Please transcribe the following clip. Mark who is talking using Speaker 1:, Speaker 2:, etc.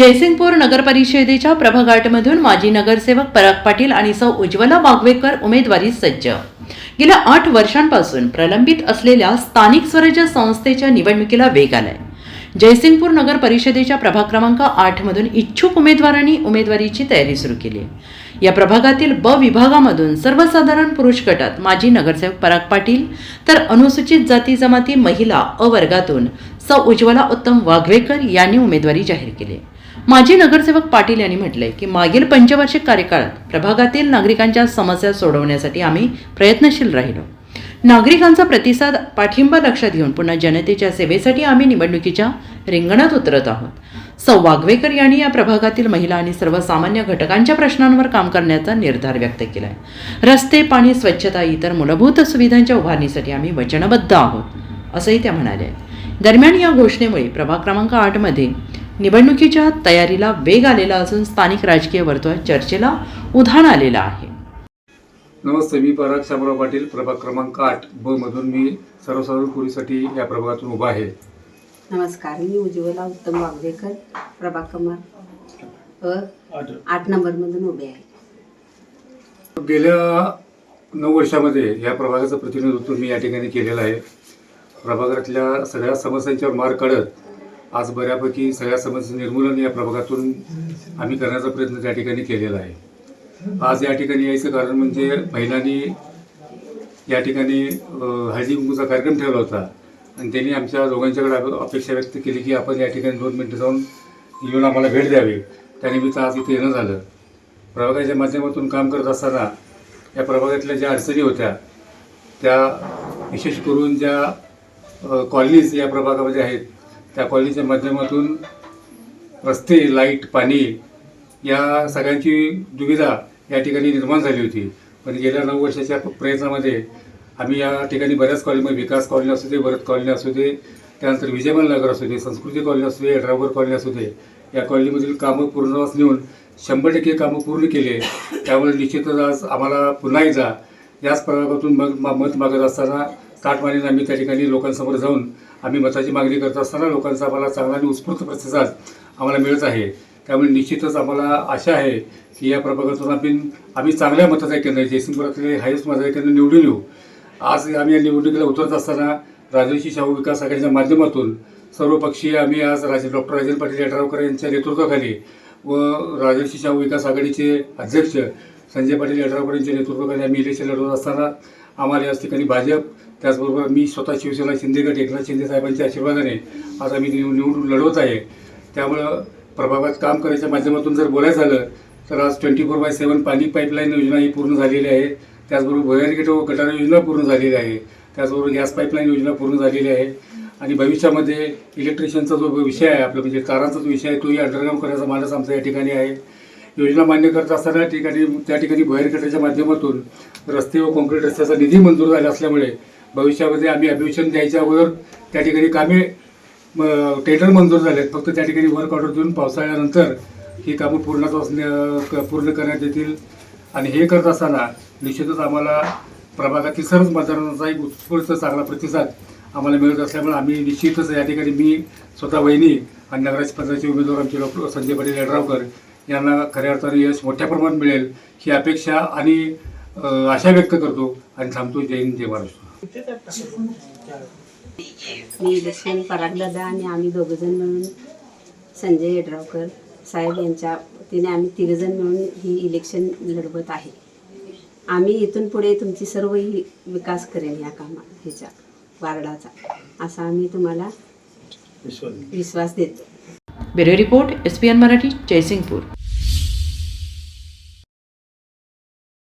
Speaker 1: जयसिंगपूर नगरपरिषदेच्या प्रभघाटमधून प्रभागाटमधून माजी नगरसेवक पराग पाटील आणि सौ उज्ज्वला वाघवेकर उमेदवारी सज्ज. गेल्या आठ वर्षांपासून प्रलंबित असलेल्या स्थानिक स्वराज्य संस्थेच्या निवडणुकीला वेग आलाय. जयसिंगपूर नगर परिषदेच्या प्रभाग क्रमांक आठ मधून इच्छुक उमेदवारांनी उमेदवारीची तयारी सुरू केली. या प्रभागातील ब विभागामधून सर्वसाधारण पुरुष गटात माजी नगरसेवक पराग पाटील तर अनुसूचित जाती जमाती महिला अवर्गातून सौ उज्ज्वला उत्तम वाघवेकर यांनी उमेदवारी जाहीर केली. माजी नगरसेवक पाटील यांनी म्हटलंय की मागील पंचवार्षिक कार्यकाळात प्रभागातील नागरिकांच्या समस्या सोडवण्यासाठी आम्ही प्रयत्नशील राहिलो. नागरिकांचा प्रतिसाद पाठिंबा लक्षात घेऊन पुन्हा जनतेच्या सेवेसाठी आम्ही निवडणुकीच्या रिंगणात उतरत आहोत. सौ वाघवेकर यांनी या प्रभागातील महिला आणि सर्वसामान्य घटकांच्या प्रश्नांवर काम करण्याचा निर्धार व्यक्त केला आहे रस्ते पाणी स्वच्छता इतर मूलभूत सुविधांच्या उभारणीसाठी आम्ही वचनबद्ध आहोत असंही त्या म्हणाल्या. दरम्यान या घोषणेमुळे प्रभाग क्रमांक आठमध्ये निवडणुकीच्या तयारीला वेग आलेला असून स्थानिक राजकीय वर्तुळात चर्चेला उधाण आलेलं आहे.
Speaker 2: नमस्ते मी पराग शामराव पाटील प्रभाग क्रमांक आठ. ब मधून मी सर्वसाधारण पुरीसाठी या प्रभागातून उभा आहे.
Speaker 3: नमस्कार मी उज्ज्वला उत्तम वागवेकर प्रभाग क्रमांक आठ नंबरमधून उभे आहे.
Speaker 2: गेल्या नऊ वर्षामध्ये या प्रभागाचं प्रतिनिधित्व मी या ठिकाणी केलेलं आहे. प्रभागातल्या सगळ्या समस्यांच्यावर मार काढत आज बऱ्यापैकी सगळ्या समस्या निर्मूलन या प्रभागातून आम्ही करण्याचा प्रयत्न त्या ठिकाणी केलेला आहे. आज या ठिकाणी यायचं कारण म्हणजे महिलांनी या ठिकाणी अ, हळदी कुंकूचा कार्यक्रम ठेवला होता. आणि त्यांनी आमच्या दोघांच्याकडे अपेक्षा व्यक्त केली की आपण या ठिकाणी दोन मिनटं जाऊन येऊन आम्हाला भेट द्यावी. त्यानिमित्त आज इथे येणं झालं. प्रभागाच्या माध्यमातून काम करत असताना या प्रभागातल्या ज्या अडचणी होत्या त्या विशेष करून ज्या कॉलनीज या प्रभागामध्ये आहेत त्या कॉलनीच्या माध्यमातून रस्ते लाइट पाणी या सगळ्यांची दुविधा या ठिकाणी निर्माण झाली होती. पण गेल्या नऊ वर्षाच्या प्रयत्नामध्ये आम्ही या ठिकाणी बऱ्याच कॉलनीमध्ये विकास कॉलनी असू दे भरत कॉलनी असू दे त्यानंतर विजयमल नगर असू दे संस्कृती कॉलनी असू दे ड्रायव्हर कॉलनी असू दे या कॉलनीमधील कामं पूर्णवास नेऊन शंभर टक्के कामं पूर्ण केले. त्यामुळे निश्चितच आज आम्हाला पुन्हा एकदा याच प्रभागातून मग मा- मत मागत असताना ताटमानेने आम्ही त्या ठिकाणी लोकांसमोर जाऊन आम्ही मताची मागणी करत असताना लोकांचा आम्हाला चांगला आणि उत्स्फूर्त प्रतिसाद आम्हाला मिळत आहे. त्यामुळे निश्चितच आम्हाला आशा आहे की या प्रभागातून आम्ही आम्ही चांगल्या मताधिक्यानं जयसिंगपुरातले हायस्ट मताधिक्यानं निवडून येऊ. आज आम्ही या निवडणुकीला उतरत असताना राजर्षी शाहू विकास आघाडीच्या माध्यमातून सर्वपक्षीय आम्ही आज राजे डॉक्टर राजेंद्र पाटील यड्रावकर यांच्या नेतृत्वाखाली व राजर्षी शाहू विकास आघाडीचे अध्यक्ष संजय पाटील यड्रावकर यांच्या नेतृत्वाखाली आम्ही इलेक्शन लढवत असताना आम्हाला याच ठिकाणी भाजप त्याचबरोबर मी स्वतः शिवसेना शिंदेगड एकनाथ शिंदे साहेबांच्या आशीर्वादाने आज आम्ही निव- निवडून लढवत आहे. त्यामुळं प्रभागात काम करायच्या माध्यमातून जर बोलायचं झालं तर आज ट्वेंटी फोर बाय सेवन पाणी पाईपलाईन योजना ही पूर्ण झालेली आहे. त्याचबरोबर भुयारी व गटार योजना पूर्ण झालेली आहे. त्याचबरोबर गॅस पाईपलाईन योजना पूर्ण झालेली आहे. आणि भविष्यामध्ये इलेक्ट्रिशियनचा जो विषय आहे आपला म्हणजे तारांचा जो विषय आहे तोही अंडरग्राऊंड करायचा मानस आमचा या ठिकाणी आहे. योजना मान्य करत असताना ठिकाणी त्या ठिकाणी भुयारी गटाच्या माध्यमातून रस्ते व कॉन्क्रीट रस्त्याचा निधी मंजूर झाला असल्यामुळे भविष्यामध्ये आम्ही अभिवेशन द्यायच्या अगोदर त्या ठिकाणी कामे टेंडर मंजूर झालेत. फक्त त्या ठिकाणी वर्क ऑर्डर देऊन पावसाळ्यानंतर ही कामं पूर्णत्वास क- पूर्ण करण्यात येतील. आणि हे करत असताना निश्चितच आम्हाला प्रभागातील सर्वच मतदारांचा एक उत्स्फूर्त चांगला प्रतिसाद आम्हाला मिळत असल्यामुळे आम्ही निश्चितच या ठिकाणी मी स्वतः वहिनी आणि नगराज पदाचे उमेदवार आमचे डॉक्टर संजय पाटील यड्रावकर यांना खऱ्या अर्थाने यश मोठ्या प्रमाणात मिळेल ही अपेक्षा आणि आशा व्यक्त करतो आणि थांबतो. जय हिंद जय महाराष्ट्र.
Speaker 3: मी इलेक्शन परागदादा आणि आम्ही दोघंजण मिळून संजय येड्रावकर साहेब यांच्या वतीने आम्ही तिघजण मिळून ही इलेक्शन लढवत आहे. आम्ही इथून पुढे तुमची सर्व ही विकास करेन या कामा ह्याच्या वार्डाचा. असा आम्ही तुम्हाला विश्वास देतो.
Speaker 1: Bureau report S P N Marathi Jaysingpur.